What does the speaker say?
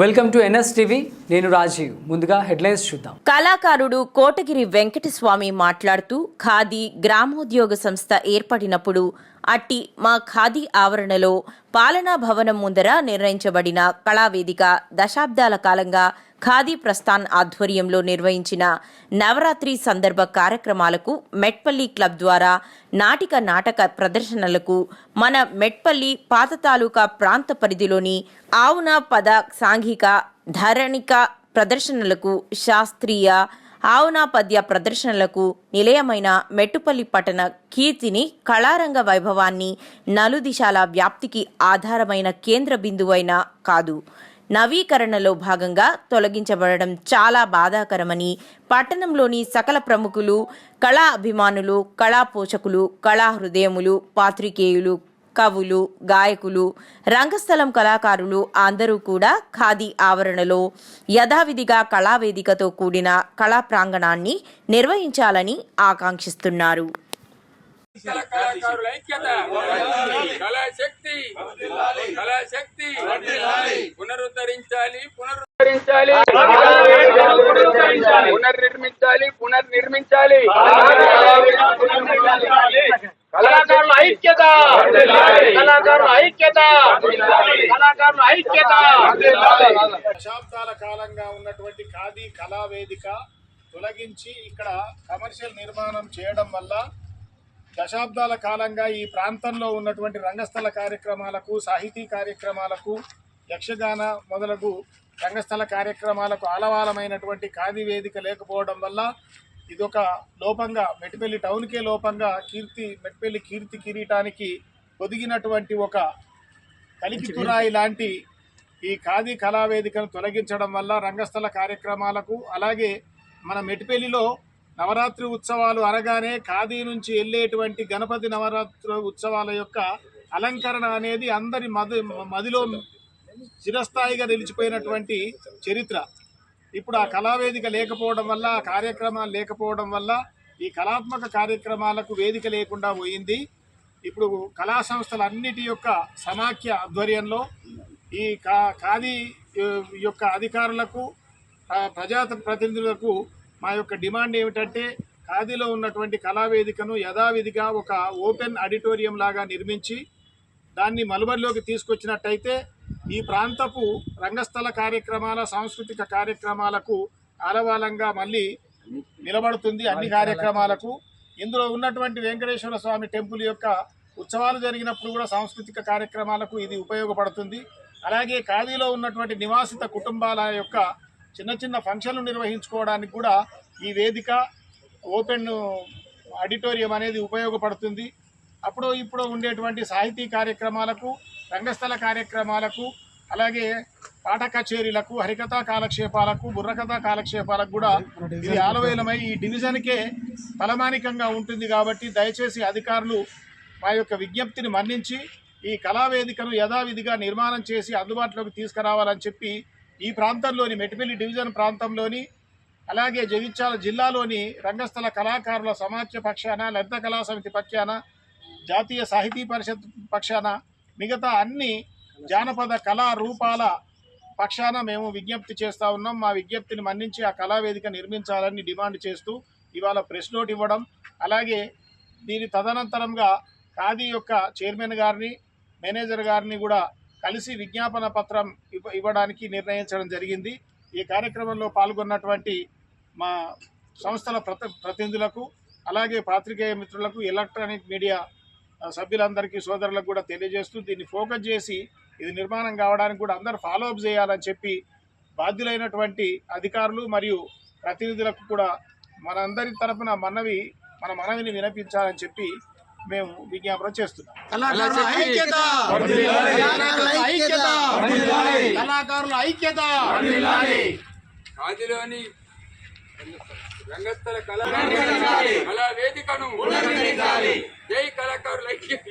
Welcome to NS TV. నేను రాజీవ్. ముందుగా headlines చూద్దాం. కళాకారుడు కోటగిరి వెంకటస్వామి మాట్లాడుతూ ఖాదీ గ్రామోద్యోగ సంస్థ ఏర్పడినప్పుడు అట్టి మా ఖాదీ ఆవరణలో పాలనా భవనం ముందర నిర్ణయించబడిన కళావేదిక దశాబ్దాల కాలంగా ఖాదీ ప్రస్థాన్ ఆధ్వర్యంలో నిర్వహించిన నవరాత్రి సందర్భ కార్యక్రమాలకు మెట్పల్లి క్లబ్ ద్వారా నాటిక నాటక ప్రదర్శనలకు మన మెట్పల్లి పాత తాలూకా ప్రాంత పరిధిలోని ఆవున పద సాంఘిక ధరణిక ప్రదర్శనలకు శాస్త్రీయ ఆవునాపద్య ప్రదర్శనలకు నిలయమైన మెట్టుపల్లి పట్టణ కీర్తిని కళారంగ వైభవాన్ని నలుదిశాల వ్యాప్తికి ఆధారమైన కేంద్ర బిందువైన కాదు. నవీకరణలో భాగంగా తొలగించబడడం చాలా బాధాకరమని పట్టణంలోని సకల ప్రముఖులు కళా అభిమానులు కళా పోషకులు కళా హృదయములు పాత్రికేయులు కవులు గాయకులు రంగస్థలం కళాకారులు అందరూ కూడా ఖాదీ ఆవరణలో యథావిధిగా కళావేదికతో కూడిన కళా ప్రాంగణాన్ని నిర్వహించాలని ఆకాంక్షిస్తున్నారు. కళాకారుల ఐక్యత కళాశక్తి కళాశక్తి పునరుద్ధరించాలి పునరుద్ధరించాలి పునర్నిర్మించాలి పునర్నిర్మించాలి కళాకారుల ఐక్యత కళాకారుల ఐక్యత కళాకారుల ఐక్యత. దశాబ్దాల కాలంగా ఉన్నటువంటి ఖాదీ కళా వేదిక తొలగించి ఇక్కడ కమర్షియల్ నిర్మాణం చేయడం వల్ల దశాబ్దాల కాలంగా ఈ ప్రాంతంలో ఉన్నటువంటి రంగస్థల కార్యక్రమాలకు సాహితీ కార్యక్రమాలకు యక్షగాన మొదలగు రంగస్థల కార్యక్రమాలకు ఆలవాలమైనటువంటి ఖాదీ వేదిక లేకపోవడం వల్ల ఇదొక లోపంగా మెట్పల్లి టౌన్కే లోపంగా కీర్తి మెట్పల్లి కీర్తి కిరీటానికి ఒదిగినటువంటి ఒక కలికితురాయి లాంటి ఈ ఖాదీ కళావేదికను తొలగించడం వల్ల రంగస్థల కార్యక్రమాలకు అలాగే మన మెటిపెల్లిలో నవరాత్రి ఉత్సవాలు అనగానే ఖాదీ నుంచి వెళ్ళేటువంటి గణపతి నవరాత్రి ఉత్సవాల యొక్క అలంకరణ అనేది అందరి మది మదిలో చిరస్థాయిగా నిలిచిపోయినటువంటి చరిత్ర. ఇప్పుడు ఆ కళావేదిక లేకపోవడం వల్ల ఆ కార్యక్రమాలు లేకపోవడం వల్ల ఈ కళాత్మక కార్యక్రమాలకు వేదిక లేకుండా పోయింది. ఇప్పుడు కళా సంస్థలన్నిటి యొక్క సమాఖ్య ఆధ్వర్యంలో ఈ కా ఖాదీ యొక్క అధికారులకు ప్రజా ప్రతినిధులకు మా యొక్క డిమాండ్ ఏమిటంటే ఖాదీలో ఉన్నటువంటి కళావేదికను యథావిధిగా ఒక ఓపెన్ ఆడిటోరియం లాగా నిర్మించి దాన్ని మలుబరిలోకి తీసుకొచ్చినట్టయితే ఈ ప్రాంతపు రంగస్థల కార్యక్రమాల సాంస్కృతిక కార్యక్రమాలకు ఆలవాలంగా మళ్ళీ నిలబడుతుంది అన్ని కార్యక్రమాలకు. ఇందులో ఉన్నటువంటి వెంకటేశ్వర స్వామి టెంపుల్ యొక్క ఉత్సవాలు జరిగినప్పుడు కూడా సాంస్కృతిక కార్యక్రమాలకు ఇది ఉపయోగపడుతుంది. అలాగే ఖాదీలో ఉన్నటువంటి నివాసిత కుటుంబాల యొక్క చిన్న చిన్న ఫంక్షన్లు నిర్వహించుకోవడానికి కూడా ఈ వేదిక ఓపెన్ ఆడిటోరియం అనేది ఉపయోగపడుతుంది. అప్పుడు ఇప్పుడు ఉండేటువంటి సాహితీ కార్యక్రమాలకు రంగస్థల కార్యక్రమాలకు అలాగే పాట కచేరీలకు హరికథా కాలక్షేపాలకు బుర్రకథా కాలక్షేపాలకు కూడా ఇది ఆలవేలమై ఈ డివిజన్కే తలమానికంగా ఉంటుంది కాబట్టి దయచేసి అధికారులు మా యొక్క విజ్ఞప్తిని మన్నించి ఈ కళావేదికను యథావిధిగా నిర్మాణం చేసి అందుబాటులోకి తీసుకురావాలని చెప్పి ఈ ప్రాంతంలోని మెటిపల్లి డివిజన్ ప్రాంతంలోని అలాగే జగిత్యాల జిల్లాలోని రంగస్థల కళాకారుల సమాఖ్య పక్షాన లలిత కళా సమితి పక్షాన జాతీయ సాహితీ పరిషత్ పక్షాన మిగతా అన్ని జానపద కళా రూపాల పక్షాన మేము విజ్ఞప్తి చేస్తూ ఉన్నాం. మా విజ్ఞప్తిని మన్నించి ఆ కళావేదిక నిర్మించాలని డిమాండ్ చేస్తూ ఇవాళ ప్రెస్ నోట్ ఇవ్వడం అలాగే దీని తదనంతరంగా ఖాదీ యొక్క చైర్మన్ గారిని మేనేజర్ గారిని కూడా కలిసి విజ్ఞాపన పత్రం ఇవ్వ ఇవ్వడానికి నిర్ణయించడం జరిగింది. ఈ కార్యక్రమంలో పాల్గొన్నటువంటి మా సంస్థల ప్రతి ప్రతినిధులకు అలాగే పాత్రికేయ మిత్రులకు ఎలక్ట్రానిక్ మీడియా సభ్యులందరికీ సోదరులకు కూడా తెలియజేస్తూ దీన్ని ఫోకస్ చేసి ఇది నిర్మాణం కావడానికి కూడా అందరూ ఫాలో అప్ చేయాలని చెప్పి బాధ్యులైనటువంటి అధికారులు మరియు ప్రతినిధులకు కూడా మనందరి తరపున మనవి మన మనవిని వినిపించాలని చెప్పి మేము విజ్ఞాపన చేస్తున్నాం. కళాకారుల ఐక్యత! కళాకారుల ఐక్యత! కళాకారుల ఐక్యత! ఆదిలోని రంగస్థల కళా కళా వేదికను జై కళాకారుల ఐక్యత!